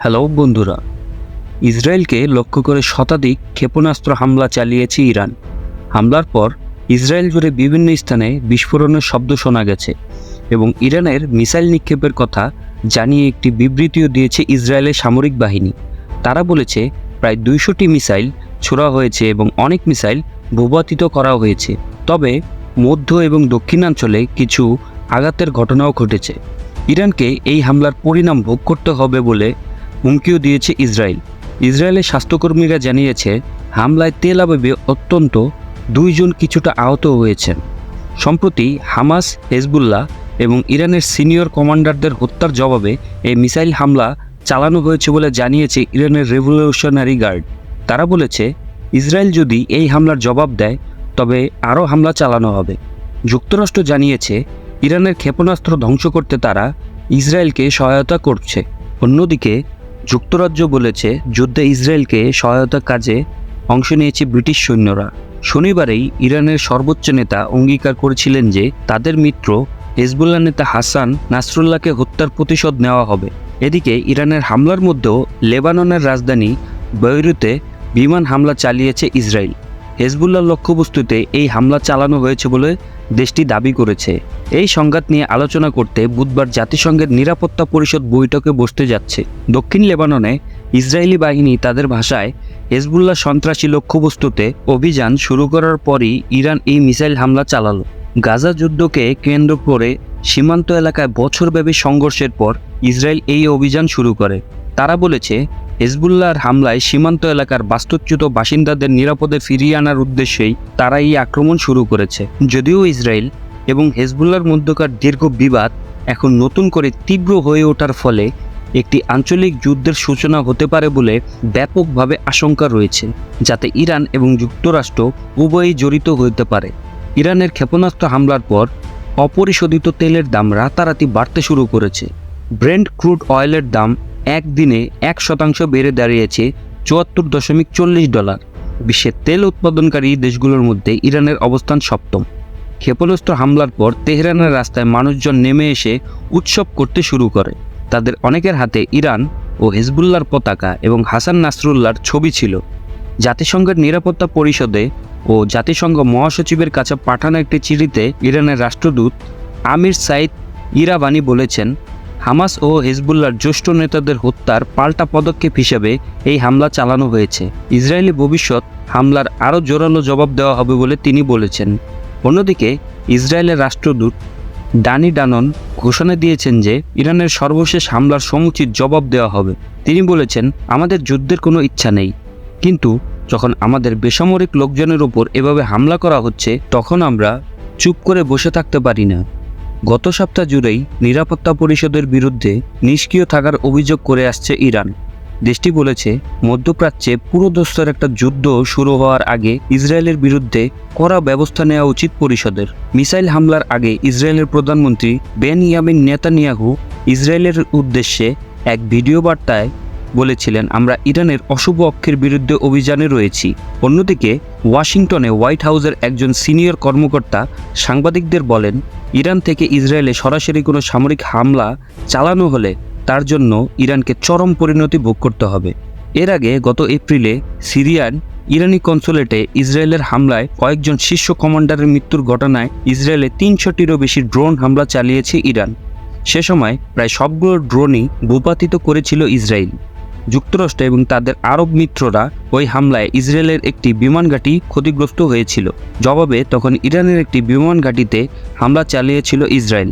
Hello বন্ধুরা, ইসরায়েলকে লক্ষ্য করে শতাধিক ক্ষেপণাস্ত্র হামলা চালিয়েছে ইরান। হামলার পর ইসরায়েল জুড়ে বিভিন্ন স্থানে বিস্ফোরণের শব্দ শোনা গেছে এবং ইরানের মিসাইল নিক্ষেপের কথা জানিয়ে একটি বিবৃতিও দিয়েছে ইসরায়েলের সামরিক বাহিনী। তারা বলেছে, প্রায় দুইশোটি মিসাইল ছোড়া হয়েছে এবং অনেক মিসাইল ভূপাতিত করা হয়েছে। তবে মধ্য এবং দক্ষিণাঞ্চলে কিছু আঘাতের ঘটনাও ঘটেছে। ইরানকে এই হামলার পরিণাম ভোগ করতে হবে বলে হুমকিও দিয়েছে ইসরায়েল। ইসরায়েলের স্বাস্থ্যকর্মীরা জানিয়েছে, হামলায় তেল আবেবে অত্যন্ত, দুইজন কিছুটা আহত হয়েছেন। সম্প্রতি হামাস, হেজবুল্লাহ এবং ইরানের সিনিয়র কমান্ডারদের হত্যার জবাবে এই মিসাইল হামলা চালানো হয়েছে বলে জানিয়েছে ইরানের রেভলিউশনারি গার্ড। তারা বলেছে, ইসরায়েল যদি এই হামলার জবাব দেয়, তবে আরও হামলা চালানো হবে। যুক্তরাষ্ট্র জানিয়েছে, ইরানের ক্ষেপণাস্ত্র ধ্বংস করতে তারা ইসরায়েলকে সহায়তা করছে। অন্যদিকে যুক্তরাজ্য বলেছে যুদ্ধে ইসরায়েলকে সহায়তা কাজে অংশ নিয়েছে ব্রিটিশ সৈন্যরা। শনিবারেই ইরানের সর্বোচ্চ নেতা অঙ্গীকার করেছিলেন যে তাদের মিত্র হেজবুল্লাহ নেতা হাসান নাসরুল্লাহকে হত্যার প্রতিশোধ নেওয়া হবে। এদিকে ইরানের হামলার মধ্যেও লেবাননের রাজধানী বৈরুতে বিমান হামলা চালিয়েছে ইসরায়েল। হেজবুল্লাহ লক্ষ্যবস্তুতে এই হামলা চালানো হয়েছে বলে দেশটি দাবি করেছে। এই সংঘাত নিয়ে আলোচনা করতে বুধবার জাতিসংঘের নিরাপত্তা পরিষদ বৈঠকে বসতে যাচ্ছে। দক্ষিণ লেবাননে ইসরায়েলি বাহিনী তাদের ভাষায় হেজবুল্লাহ সন্ত্রাসী লক্ষ্যবস্তুতে অভিযান শুরু করার পরই ইরান এই মিসাইল হামলা চালালো। গাজা যুদ্ধকে কেন্দ্র করে সীমান্ত এলাকায় বছরব্যাপী সংঘর্ষের পর ইসরায়েল এই অভিযান শুরু করে। তারা বলেছে হেজবুল্লাহর হামলায় সীমান্ত এলাকার বাস্তুচ্যুত বাসিন্দাদের নিরাপদে ফিরিয়ে আনার উদ্দেশ্যেই তারা এই আক্রমণ শুরু করেছে। যদিও ইসরায়েল এবং হেজবুল্লাহর মধ্যকার দীর্ঘ বিবাদ এখন নতুন করে তীব্র হয়ে ওঠার ফলে একটি আঞ্চলিক যুদ্ধের সূচনা হতে পারে বলে ব্যাপকভাবে আশঙ্কা রয়েছে, যাতে ইরান এবং যুক্তরাষ্ট্র উভয়ই জড়িত হতে পারে। ইরানের ক্ষেপণাস্ত্র হামলার পর অপরিশোধিত তেলের দাম রাতারাতি বাড়তে শুরু করেছে। ব্রেন্ড ক্রুড অয়েলের দাম একদিনে এক শতাংশ বেড়ে দাঁড়িয়েছে চুয়াত্তর দশমিক চল্লিশ ডলার। বিশ্বের তেল উৎপাদনকারী দেশগুলোর মধ্যে ইরানের অবস্থান সপ্তম। ক্ষেপণাস্ত্র হামলার পর তেহরানের রাস্তায় মানুষজন নেমে এসে উৎসব করতে শুরু করে। তাদের অনেকের হাতে ইরান ও হেজবুল্লার পতাকা এবং হাসান নাসরুল্লাহর ছবি ছিল। জাতিসংঘের নিরাপত্তা পরিষদে ও জাতিসংঘ মহাসচিবের কাছে পাঠানো একটি চিঠিতে ইরানের রাষ্ট্রদূত আমির সাইদ ইরাবানি বলেছেন হামাস ও হেজবুল্লার জ্যেষ্ঠ নেতাদের হত্যার পাল্টা পদক্ষেপ হিসেবে এই হামলা চালানো হয়েছে। ইসরায়েলি ভবিষ্যৎ হামলার আরও জোরালো জবাব দেওয়া হবে বলে তিনি বলেছেন। অন্যদিকে, ইসরায়েলের রাষ্ট্রদূত ডানি ডানন ঘোষণা দিয়েছেন যে, ইরানের সর্বশেষ হামলার সমুচিত জবাব দেওয়া হবে। তিনি বলেছেন, আমাদের যুদ্ধের কোনো ইচ্ছা নেই। কিন্তু যখন আমাদের বেসামরিক লোকজনের ওপর এভাবে হামলা করা হচ্ছে, তখন আমরা চুপ করে বসে থাকতে পারি না। গত সপ্তাহ জুড়েই নিরাপত্তা পরিষদের বিরুদ্ধে নিষ্ক্রিয় থাকার অভিযোগ করে আসছে ইরান। দেশটি বলেছে, মধ্যপ্রাচ্যে পুরোদস্তর একটা যুদ্ধ শুরু হওয়ার আগে ইসরায়েলের বিরুদ্ধে কড়া ব্যবস্থা নেওয়া উচিত পরিষদের। মিসাইল হামলার আগে ইসরায়েলের প্রধানমন্ত্রী বেন ইয়ামিন নেতানিয়াহু ইসরায়েলের উদ্দেশ্যে এক ভিডিও বার্তায় বলেছিলেন, আমরা ইরানের অশুভ অক্ষের বিরুদ্ধে অভিযানে রয়েছি। অন্যদিকে, ওয়াশিংটনে হোয়াইট হাউসের একজন সিনিয়র কর্মকর্তা সাংবাদিকদের বলেন, ইরান থেকে ইসরায়েলে সরাসরি কোনো সামরিক হামলা চালানো হলে তার জন্য ইরানকে চরম পরিণতি ভোগ করতে হবে। এর আগে গত এপ্রিলে সিরিয়ান ইরানি কনসুলেটে ইসরায়েলের হামলায় কয়েকজন শীর্ষ কমান্ডারের মৃত্যুর ঘটনায় ইসরায়েলে তিনশোটিরও বেশি ড্রোন হামলা চালিয়েছে ইরান। সে সময় প্রায় সবগুলো ড্রোনই ভূপাতিত করেছিল ইসরায়েল। যুক্তরাষ্ট্র এবং তাদের আরব মিত্ররা ওই হামলায় ইসরায়েলের একটি বিমান ঘাঁটি ক্ষতিগ্রস্ত হয়েছিল। জবাবে, তখন ইরানের একটি বিমান ঘাঁটিতে হামলা চালিয়েছিল ইসরায়েল।